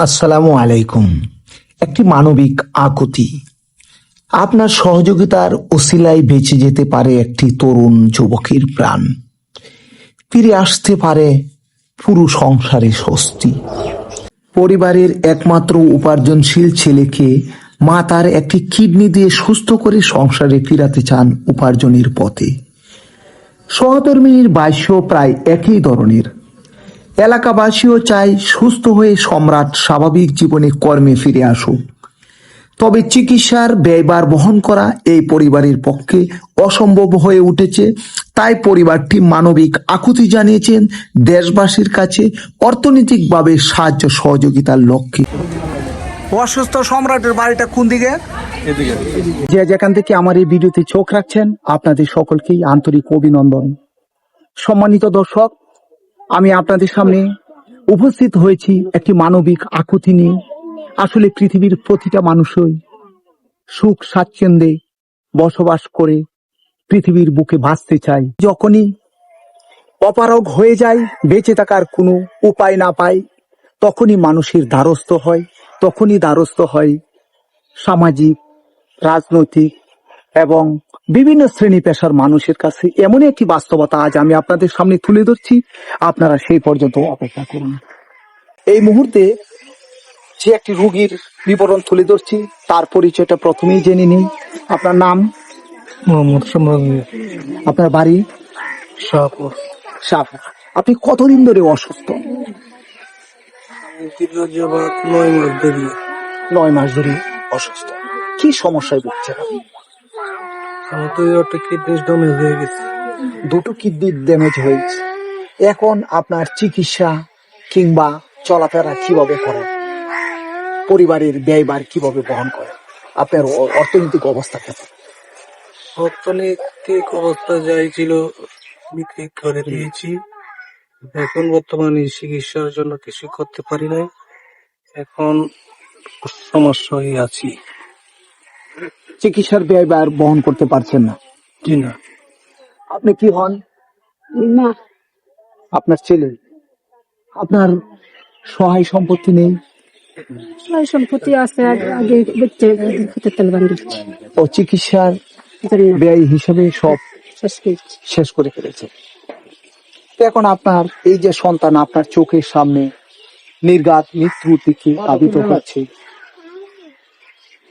আসসালামু আলাইকুম। একটি মানবিক আকুতি। আপনার সহযোগিতার ওসিলায় বেঁচে যেতে পারে একটি তরুণ যুবকের প্রাণ। ফিরে আসতে পারে পুরো সংসারে স্বস্তি। পরিবারের একমাত্র উপার্জনশীল ছেলেকে মা তার একটি কিডনি দিয়ে সুস্থ করে সংসারে ফিরাতে চান উপার্জনের পথে। সহধর্মিনীর বাস্য প্রায় একই ধরনের। এলাকাবাসীও চায় সুস্থ হয়ে সম্রাট স্বাভাবিক জীবনে কর্মে ফিরে আসুক। তবে চিকিৎসার ব্যয়ভার বহন করা এই পরিবারের পক্ষে অসম্ভব হয়ে উঠেছে। তাই পরিবারটি মানবিক আকুতি জানিয়েছেন দেশবাসীর কাছে অর্থনৈতিকভাবে সাহায্য সহযোগিতার লক্ষ্যে। অসুস্থ সম্রাটের বাড়িটা কোন দিকে? যে যেখান থেকে আমার এই ভিডিওতে চোখ রাখছেন আপনাদের সকলকেই আন্তরিক অভিনন্দন। সম্মানিত দর্শক আমি আপনাদের সামনে উপস্থিত হয়েছি একটি মানবিক আকুতি নিয়ে। আসলে পৃথিবীর প্রতিটা মানুষই সুখ স্বাচ্ছন্দ্যে বসবাস করে পৃথিবীর বুকে ভাসতে চাই যখনই অপারগ হয়ে যায়, বেঁচে থাকার কোনো উপায় না পায়, তখনই মানুষের দ্বারস্থ হয়, তখনই দ্বারস্থ হয় সামাজিক, রাজনৈতিক এবং বিভিন্ন শ্রেণি পেশার মানুষের কাছে এমন একটি বাস্তবতা আজ আমি আপনাদের সামনে তুলে ধরছি। আপনারা সেই পর্যন্ত অপেক্ষা করুন। এই মুহূর্তে যে একটি রোগীর বিবরণ তুলে ধরছি তার পরিচয়টা প্রথমেই জেনে নিই। আপনার নাম? মোহাম্মদ আপনার বাড়ি? শাহপুর। আপনি কতদিন ধরে অসুস্থ? নয় মাস ধরে। নয় মাস ধরে অসুস্থ। কি সমস্যায় ভুগছেন আপনি? আমার তো একটা কিডনি ড্যামেজ হয়ে গেছে। দুটো কিডনি ড্যামেজ হয়েছে। এখন আপনার চিকিৎসা কিংবা চলাফেরা কীভাবে করেন? পরিবারের ব্যয়বার কীভাবে বহন করেন? আপনার অর্থনৈতিক অবস্থা কেমন? অর্থনৈতিক অবস্থা যাই ছিল বিক্রি করে দিয়েছি। এখন বর্তমানে চিকিৎসার জন্য কিছু করতে পারি নাই। এখন সমস্যায় আছি। চিকিৎসার ব্যয়বার বহন করতে পারছেন না। জি না। আপনি কি হন? না। আপনার ছেলে? আপনার সহায় সম্পত্তি নেই? সয় সম্পত্তি আছে আগে- আগে খেতে তেল বান্ধি ও চিকিৎসার ব্যয় হিসেবে সব শেষ শেষ করে ফেলেছে। এখন আপনার এই যে সন্তান আপনার চোখের সামনে নির্গাত মৃত্যুর দিকে আবিত হচ্ছে।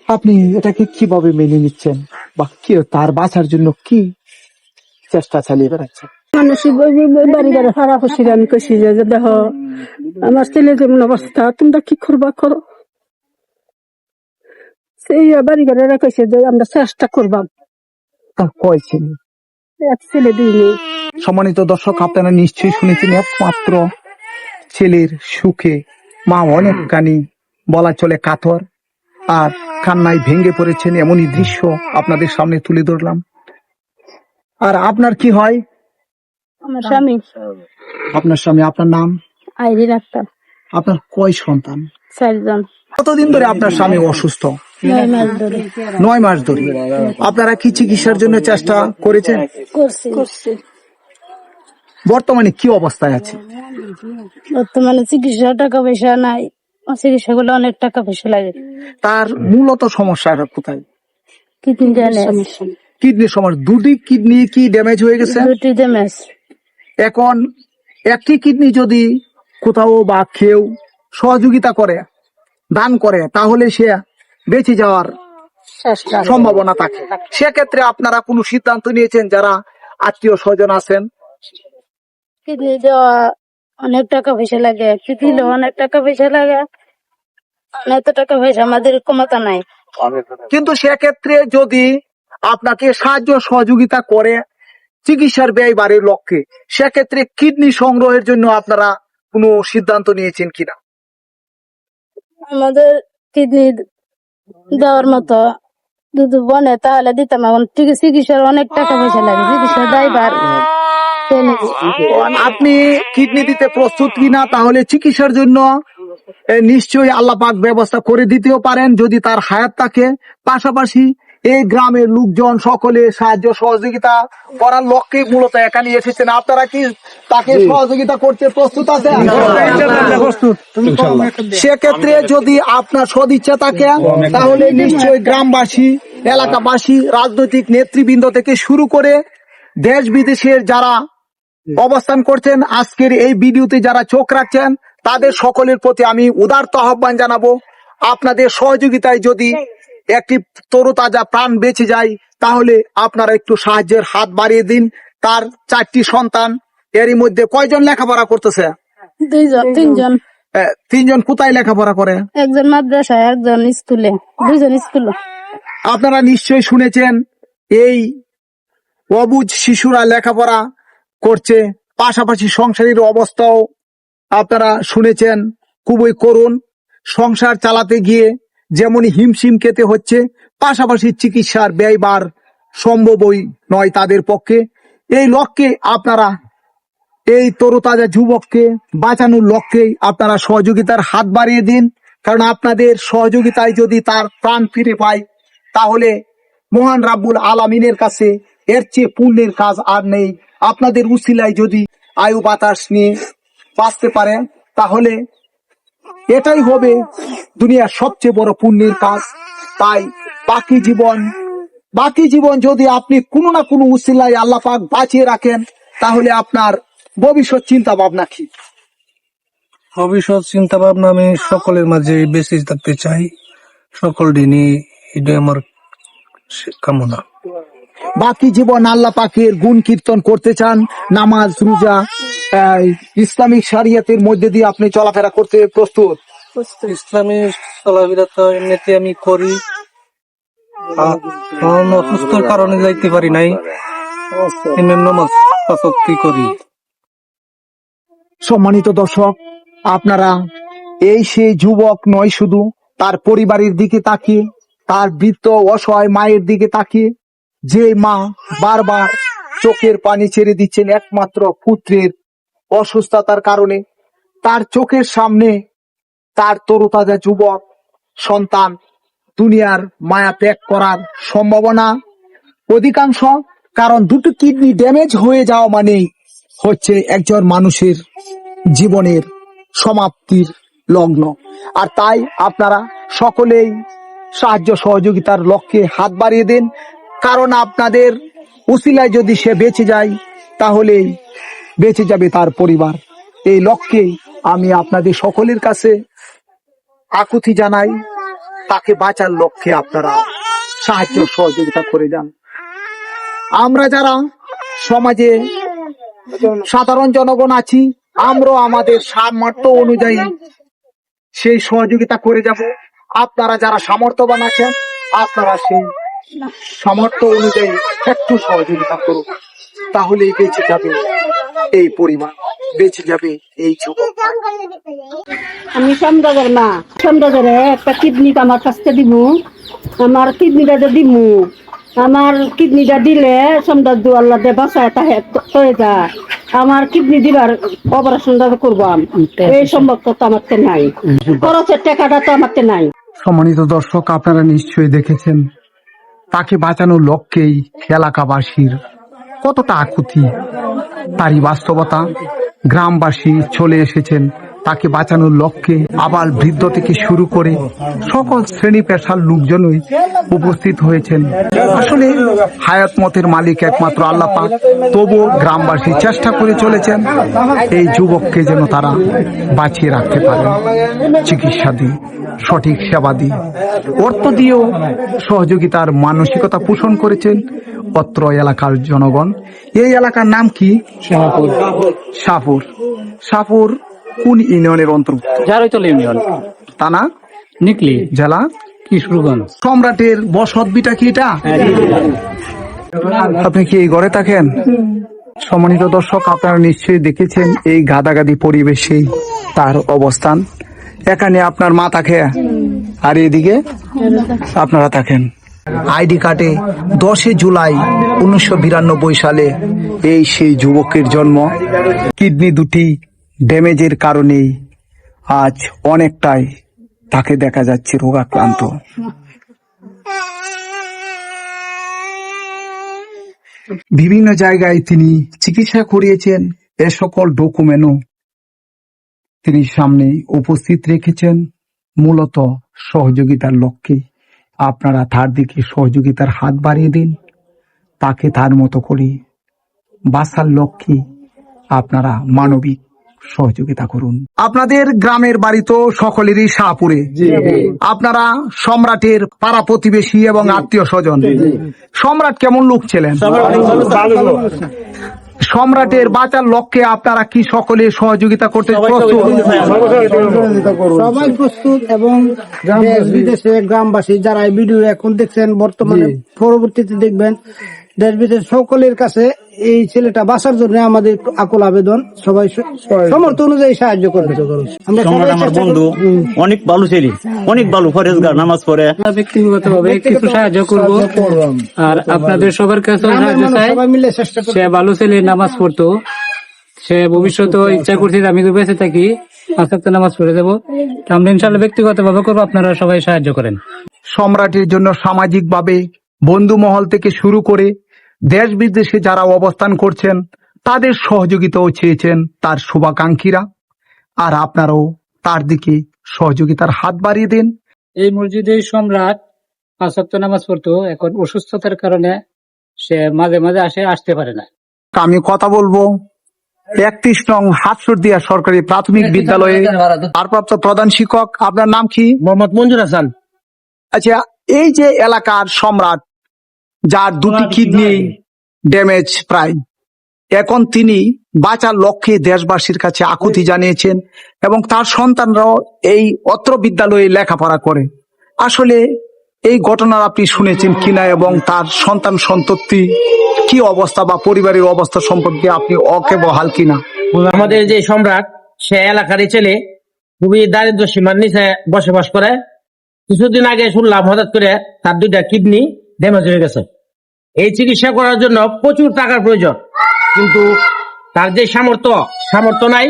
আপনি এটাকে কীভাবে মেনে নিচ্ছেন? বা কি তার বাঁচার জন্য কি চেষ্টা চালিয়ে বেড়াচ্ছেন? মানুষ বাড়ি বাড়ি হারা খুশি আমি কইছি যে আমার ছেলে যেমন অবস্থা তোমরা কি করবা করো? সেই বাড়ি কইছে যে আমরা চেষ্টা করবাম। তার কয় ছেলে? এক ছেলে সম্মানিত দর্শক আপনারা নিশ্চয়ই শুনেছেন একমাত্র ছেলের সুখে মা অনেকখানি বলা চলে কাতর। আর কান্নায় ভেঙে পড়েছেন এমনই দৃশ্য আপনাদের সামনে তুলে ধরলাম। আর আপনার কি হয়? আমার স্বামী। আপনার স্বামী আপনার নাম? আইরি রাখতাম আপনার কয় সন্তান? চারজন। কতদিন ধরে আপনার স্বামী অসুস্থ? নয় মাস ধরে। আপনারা কি চিকিৎসার জন্য চেষ্টা করেছেন? করছি। করছি। বর্তমানে কি অবস্থায় আছে? বর্তমানে চিকিৎসা টাকা পয়সা নাই। চিকিৎসা গুলো অনেক টাকা পয়সা লাগে। তার মূলত সমস্যাটা কোথায়? কিডনি ড্যামেজ কিডনি সমস্যা। দুটি কিডনি কি ড্যামেজ হয়ে গেছে? দুটি ড্যামেজ এখন একটি কিডনি যদি কোথাও বা কেউ সহযোগিতা করে দান করে তাহলে সে বেঁচে যাওয়ার সম্ভাবনা থাকে। সেক্ষেত্রে আপনারা কোনো সিদ্ধান্ত নিয়েছেন যারা আত্মীয় স্বজন আছেন? কিডনি দেওয়া অনেক টাকা পয়সা লাগে কিডনি অনেক টাকা পয়সা লাগে। এত টাকা পয়সা আমাদের কমাতা নাই। কিন্তু সেক্ষেত্রে যদি আপনাকে সাহায্য সহযোগিতা করে চিকিৎসার ব্যয় বাড়ির লক্ষ্যে সেক্ষেত্রে কিডনি সংগ্রহের জন্য আপনারা কোনো সিদ্ধান্ত নিয়েছেন কিনা? আমাদের কিডনি দেওয়ার মতো যদি বনে তাহলে দিতাম এখন ঠিক চিকিৎসার অনেক টাকা পয়সা লাগে। চিকিৎসা ড্রাইভার আপনি কিডনি দিতে প্রস্তুত কিনা তাহলে চিকিৎসার জন্য নিশ্চয়ই আল্লাহ পাক ব্যবস্থা করে দিতেও পারেন যদি তার হায়াত থাকে। পাশাপাশি এই গ্রামের লোকজন সকলে সাহায্য সহযোগিতা করার লক্ষ্যে মূলত এখানে এসেছেন। আপনারা কি তাকে সহযোগিতা করতে প্রস্তুত আছেন? সেক্ষেত্রে যদি আপনার সদিচ্ছা থাকে তাহলে নিশ্চয়ই গ্রামবাসী এলাকাবাসী রাজনৈতিক নেতৃবৃন্দ থেকে শুরু করে দেশ বিদেশের যারা অবস্থান করছেন। আজকের এই ভিডিওতে যারা চোখ রাখছেন তাদের সকলের প্রতি আমি উদারত আহ্বান জানাব। আপনাদের সহযোগিতায় যদি একটি তরুতাজা প্রাণ বেঁচে যায় তাহলে আপনারা একটু সাহায্যের হাত বাড়িয়ে দিন। তার চারটি সন্তান এরই মধ্যে কয়জন লেখাপড়া করতেছে? তিনজন। তিনজন কোথায় লেখাপড়া করে? একজন মাদ্রাসায় একজন স্কুলে। দুইজন স্কুলে। আপনারা নিশ্চয়ই শুনেছেন এই অবুজ শিশুরা লেখাপড়া করছে। পাশাপাশি সংসারের অবস্থাও আপনারা শুনেছেন, খুবই করুণ। সংসার চালাতে গিয়ে যেমনই হিমশিম খেতে হচ্ছে, পাশাপাশি চিকিৎসার ব্যয়বার সম্ভবই নয় তাদের পক্ষে। এই লক্ষ্যে আপনারা, এই তরুতাজা যুবককে বাঁচানোর লক্ষ্যেই আপনারা সহযোগিতার হাত বাড়িয়ে দিন। কারণ আপনাদের সহযোগিতায় যদি তার প্রাণ ফিরে পায়, তাহলে মহান রাব্বুল আলামিনের কাছে এর চেয়ে পুণ্যের কাজ আর নেই। আপনাদের উসিলায় যদি আয়ু বাতাস নিয়ে বাঁচতে পারে, তাহলে এটাই হবে দুনিয়ার সবচেয়ে বড় পুণ্যের কাজ। তাই বাকি জীবন বাকি জীবন যদি আপনি কোনো না কোনো উসিলায় আল্লাহ পাক বাঁচিয়ে রাখেন, তাহলে আপনার ভবিষ্যৎ চিন্তা ভাবনা কি? ভবিষ্যৎ চিন্তা ভাবনা আমি সকলের মাঝে বেঁচে থাকতে চাই। সকল দিনই এটা আমার কামনা। বাকি জীবন আল্লাহ পাকের গুণ কীর্তন করতে চান নামাজ রোজা ইসলামিক শরিয়তের মধ্যে দিয়ে আপনি চলাফেরা করতে প্রস্তুত? ইসলামী চলাফেরা তো এমনিতে আমি করি। অসুস্থর কারণে যাইতে পারি নাই। নমাজ করি। সম্মানিত দর্শক আপনারা এই সেই যুবক নয় শুধু তার পরিবারের দিকে তাকিয়ে তার বৃত্ত অসহায় মায়ের দিকে তাকিয়ে যে মা বারবার চোখের পানি ছেড়ে দিচ্ছেন একমাত্র পুত্রের অসুস্থতার কারণে, তার চোখের সামনে তার তরুতাজা যুবক, সন্তান দুনিয়ার মায়া ত্যাগ করার সম্ভাবনা। অধিকাংশ কারণ দুটো কিডনি ড্যামেজ হয়ে যাওয়া মানেই হচ্ছে একজন মানুষের জীবনের সমাপ্তির লগ্ন। আর তাই আপনারা সকলেই সাহায্য সহযোগিতার লক্ষ্যে হাত বাড়িয়ে দেন। কারণ আপনাদের উসিলায় যদি সে বেঁচে যায় তাহলে বেঁচে যাবে তার পরিবার। এই লক্ষ্যে আমি আপনাদের সকলের কাছে আকুতি জানাই, তাকে বাঁচার লক্ষ্যে আপনারা সাহায্য সহযোগিতা করে যান। আমরা যারা সমাজে সাধারণ জনগণ আছি আমরা আমাদের সামর্থ্য অনুযায়ী সেই সহযোগিতা করে যাব। আপনারা যারা সামর্থ্যবান আছেন, আপনারা সেই সামর্থ্য অনুযায়ী একটু সহযোগিতা করুন তাহলেই বেঁচে যাবে এই পরিবার বেঁচে যাবে এই যুবক। আমি সমরাজের মা সমরাজের একটা কিডনি আমার কাছতে দিব আমার কিডনিটা যে দিমু আমার কিডনিটা দিলে সমরাজ দু আল্লাহ দে বাসায় তাহে হয়ে যায়। আমার কিডনি দিবার অপারেশনটা করব আমি। এই সম্ভব তো আমার তে নাই। খরচের টাকাটা তো আমার তে নাই। সম্মানিত দর্শক আপনারা নিশ্চয়ই দেখেছেন তাকে বাঁচানোর লক্ষ্যেই এলাকাবাসীর কতটা আকুতি। তারই বাস্তবতা গ্রামবাসী চলে এসেছেন তাকে বাঁচানোর লক্ষ্যে আবার বৃদ্ধ থেকে শুরু করে সকল শ্রেণি পেশার লোকজনই উপস্থিত হয়েছেন। আসলে হায়াত মতের মালিক একমাত্র আল্লাহ পাক তবুও গ্রামবাসী চেষ্টা করে চলেছেন এই যুবককে যেন তারা বাঁচিয়ে রাখতে পারে। চিকিৎসা দিয়ে সঠিক সেবা দিয়ে অর্থ দিয়েও সহযোগিতার মানসিকতা পোষণ করেছেন অত্র এলাকার জনগণ। এই এলাকার নাম কি? সাপুর সাপুর কোন ইউনিয়নের অন্তর্ভুক্ত? জারৈতল ইউনিয়ন। থানা নিকলি। জেলা কিশোরগঞ্জ। সম্রাটের বসত বিটা কি এটা? আপনি কি এই ঘরে থাকেন? সম্মানিত দর্শক আপনারা নিশ্চয়ই দেখেছেন এই গাদাগাদি পরিবেশে তার অবস্থান। এখানে আপনার মা থাকে আর এদিকে আপনারা থাকেন। আইডি কার্ডে দশে জুলাই উনিশশো বিরানব্বই সালে এই সেই যুবকের জন্ম। কিডনি দুটি ড্যামেজের কারণেই আজ অনেকটাই তাকে দেখা যাচ্ছে রোগাক্রান্ত। বিভিন্ন জায়গায় তিনি চিকিৎসা করিয়েছেন, এ সকল ডকুমেন্টও তিনি সামনে উপস্থিত রেখেছেন। মূলত সহযোগিতার লক্ষ্যে আপনারা তার দিকে সহযোগিতার হাত বাড়িয়ে দিন। তাকে তার মতো করে বাসার লক্ষ্যে আপনারা মানবিক সহযোগিতা করুন। আপনাদের গ্রামের বাড়ি তো সকলেরই শাহপুরে। আপনারা সম্রাটের পাড়া প্রতিবেশী এবং আত্মীয় স্বজন। সম্রাট কেমন লোক ছিলেন? সম্রাটের বাঁচার লক্ষ্যে আপনারা কি সকলে সহযোগিতা করতে প্রস্তুত? সবাই প্রস্তুত এবং দেশ বিদেশে গ্রামবাসী যারা এই ভিডিও এখন দেখছেন বর্তমানে পরবর্তীতে দেখবেন দেশ বিদেশ সকলের কাছে এই ছেলেটা বাঁচার জন্য আমাদের আকুল আবেদন। সবাই সমর্থ অনুযায়ী সাহায্য করবে। আমরা বন্ধু অনেক ভালো ছেলে অনেক ভালো ফরেজগার নামাজ পড়ে। ব্যক্তিগত ভাবে কিছু সাহায্য করব। আর আপনাদের সবার কাছে সাহায্য চাই। মিলে চেষ্টা সে ভালো ছেলে নামাজ পড়তো। সে ভবিষ্যতে ইচ্ছা করছে যে আমি তো বেঁচে থাকি ওয়াক্ত নামাজ পড়ে যাব। আমরা ইনশাল্লাহ ব্যক্তিগত ভাবে করব আপনারা সবাই সাহায্য করেন। সম্রাটের জন্য সামাজিকভাবে বন্ধু মহল থেকে শুরু করে দেশ বিদেশে যারা অবস্থান করছেন তাদের সহযোগিতাও চেয়েছেন তার শুভাকাঙ্ক্ষীরা। আর আপনারাও তার দিকে সহযোগিতার হাত বাড়িয়ে দিন। এই মসজিদে সম্রাট পাঁচ নামাজ পড়তো এখন অসুস্থতার কারণে সে মাঝে মাঝে আসে আসতে পারে না। আমি কথা বলব একত্রিশ নং হাটসুরদিয়া সরকারি প্রাথমিক বিদ্যালয়ে ভারপ্রাপ্ত প্রধান শিক্ষক আপনার নাম কি? মোহাম্মদ মঞ্জুর হাসান। আচ্ছা এই যে এলাকার সম্রাট যার দুটি কিডনি ড্যামেজ প্রায়। এখন তিনি বাঁচার লক্ষ্যে দেশবাসীর কাছে আকুতি জানিয়েছেন এবং তার সন্তানরাও এই অত্র বিদ্যালয়ে লেখাপড়া করে। আসলে এই ঘটনা আপনি শুনেছেন কিনা এবং তার সন্তান সন্ততি কি অবস্থা বা পরিবারের অবস্থা সম্পর্কে আপনি অকেবহাল কিনা? আমাদের যে সম্রাট সে এলাকারই ছেলে খুবই দারিদ্র সীমার নিচে বসবাস করে। কিছুদিন আগে শুনলাম হঠাৎ করে তার দুইটা কিডনি ড্যামেজ হয়ে গেছে। এই চিকিৎসা করার জন্য প্রচুর টাকার প্রয়োজন। কিন্তু তার যে সামর্থ্য সামর্থ্য নাই,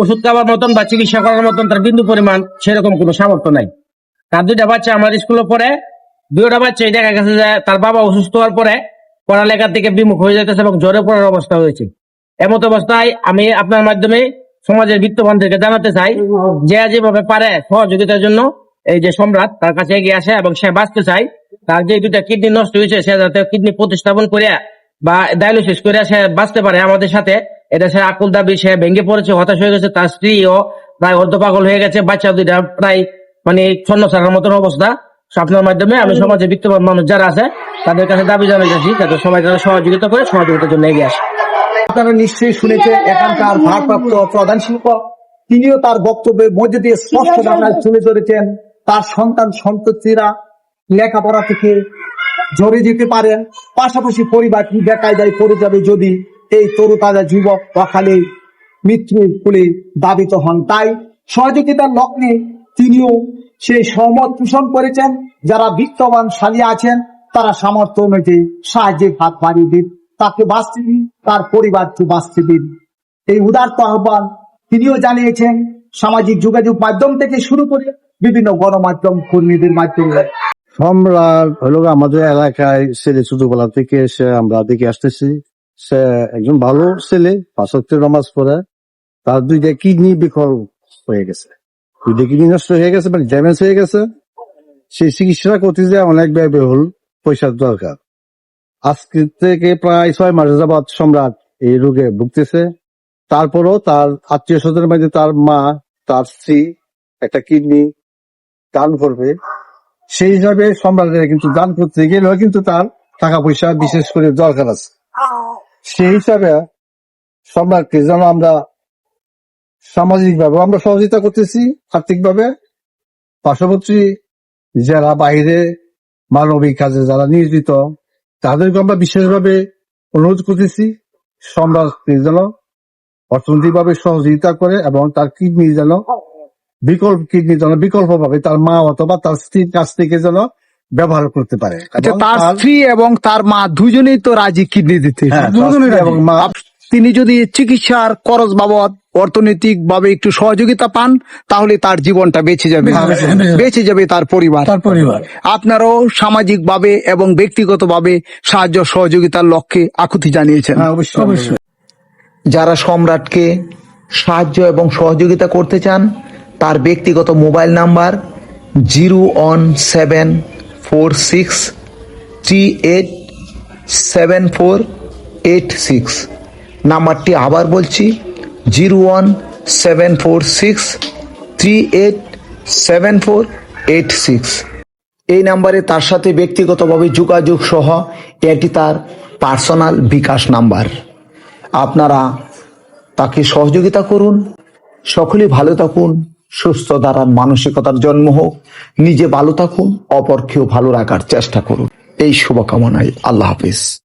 ওষুধ খাওয়ার মতন বা চিকিৎসা করার মতন তার বিন্দু পরিমাণ সেরকম কোনো সামর্থ্য নাই। তার দুইটা বাচ্চা আমার স্কুলে পড়ে, দুইটা বাচ্চাই দেখা গেছে যে তার বাবা অসুস্থ হওয়ার পরে পড়ালেখার থেকে বিমুখ হয়ে যাইতেছে এবং জ্বরে পড়ার অবস্থা হয়েছে। এমত অবস্থায় আমি আপনার মাধ্যমে সমাজের বিত্তবানদেরকে জানাতে চাই যে যেভাবে পারে সহযোগিতার জন্য এই যে সম্রাট তার কাছে এগিয়ে আসে এবং সে বাঁচতে চায়। তার যে দুটা কিডনি নষ্ট হয়েছে, সে যাতে কিডনি প্রতিস্থাপন করে বা ডায়ালিসিস করে সে বাঁচতে পারে আমাদের সাথে। এটা সে আকুল দাবি, সে ভেঙে পড়েছে, হতাশ হয়ে গেছে। তার স্ত্রীও প্রায় অর্ধপাগল হয়ে গেছে, বাচ্চা দুইটা প্রায় মানে ছন্ন ছাড়ার মতন অবস্থা। So আপনার মাধ্যমে আমি সমাজে বিত্তবান মানুষ যারা আছে, তাদের কাছে দাবি জানাইতেছি যাতে সবাই তারা সহযোগিতা করে সহযোগিতার জন্য এগিয়ে আসে। আপনারা নিশ্চয়ই শুনেছেন, এখানকার ভারপ্রাপ্ত প্রধান শিল্প, তিনিও তার বক্তব্যের মধ্যে দিয়ে স্পষ্ট বাংলায় তুলে ধরেছেন তার সন্তান সন্ততিরা লেখাপড়া থেকে ঝরে যেতে পারেন। পাশাপাশি পরিবারটি বেকায়দায় পড়ে যাবে যদি এই তরুতাজা যুবক অকালে মৃত্যু বলে দাবিত হন? তাই সহযোগিতার লগ্নে তিনিও সেই সহমত পোষণ করেছেন, যারা বিত্তবান শালী আছেন, তারা সামর্থ্য অনুযায়ী সাহায্যের হাত বাড়িয়ে দিন। তাকে বাঁচতে দিন, তার পরিবারকে বাঁচতে দিন। এই উদার্ত আহ্বান তিনিও জানিয়েছেন, সামাজিক যোগাযোগ মাধ্যম থেকে শুরু করে বিভিন্ন গণমাধ্যম, কর্মীদের মাধ্যমে। সম্রাট হলো আমাদের এলাকায় ছেলে ছোটবেলা থেকে সে আমরা দেখে আসতেছি। সে একজন ভালো ছেলে পাঁচত্বের নামাজ পড়ে। তার দুইটা কিডনি বিকল হয়ে গেছে। দুইটা কিডনি নষ্ট হয়ে গেছে মানে ড্যামেজ হয়ে গেছে। সেই চিকিৎসা করতে যে অনেক ব্যয়বহুল পয়সার দরকার। আজকে থেকে প্রায় ছয় মাস যাবৎ সম্রাট এই রোগে ভুগতেছে। তারপরও তার আত্মীয় স্বজনের মধ্যে তার মা, তার স্ত্রী একটা কিডনি দান করবে। সেই হিসাবে সম্রাটের কিন্তু দান করতে গেলেও কিন্তু তার টাকা পয়সা বিশেষ করে দরকার আছে। সেই হিসাবে সম্রাটকে যেন আমরা সামাজিক ভাবে আমরা সহযোগিতা করতেছি আর্থিক ভাবে পার্শ্ববর্তী যারা বাইরে মানবিক কাজে যারা নিয়োজিত, তাদেরকে আমরা বিশেষভাবে অনুরোধ করতেছি, সম্রাটকে যেন অর্থনৈতিক ভাবে সহযোগিতা করে এবং তার কিডনি যেন বিকল্প কিডনি যেন বিকল্প ভাবে তার মা অথবা তার স্ত্রীর কাছ থেকে যেন ব্যবহার করতে পারে। আচ্ছা তার তার- স্ত্রী এবং তার মা দুজনেই তো রাজি কিডনি দিতে। হ্যাঁ, এবং মা তিনি যদি চিকিৎসার খরচ বাবদ অর্থনৈতিক ভাবে একটু সহযোগিতা পান তাহলে তার জীবনটা বেঁচে যাবে। বেঁচে যাবে। তার পরিবার। তার পরিবার। আপনারাও সামাজিক ভাবে এবং ব্যক্তিগত ভাবে সাহায্য সহযোগিতার লক্ষ্যে আকুতি জানিয়েছেন। অবশ্যই। যারা সম্রাটকে সাহায্য এবং সহযোগিতা করতে চান তার ব্যক্তিগত mobile number zero one seven four six three eight seven four eight six. নাম্বারটি আবার বলছি, zero one seven four six three eight seven four eight six. এই নাম্বারে তার সাথে ব্যক্তিগতভাবে যোগাযোগ সহ এটি তার পার্সোনাল বিকাশ নাম্বার। আপনারা তাকে সহযোগিতা করুন, সকলে ভালো থাকুন। সুস্থ দ্বারা মানসিকতার জন্ম হোক, নিজে ভালো থাকুন, অপরকেও ভালো রাখার চেষ্টা করুন। এই শুভকামনায় আল্লাহ হাফিজ।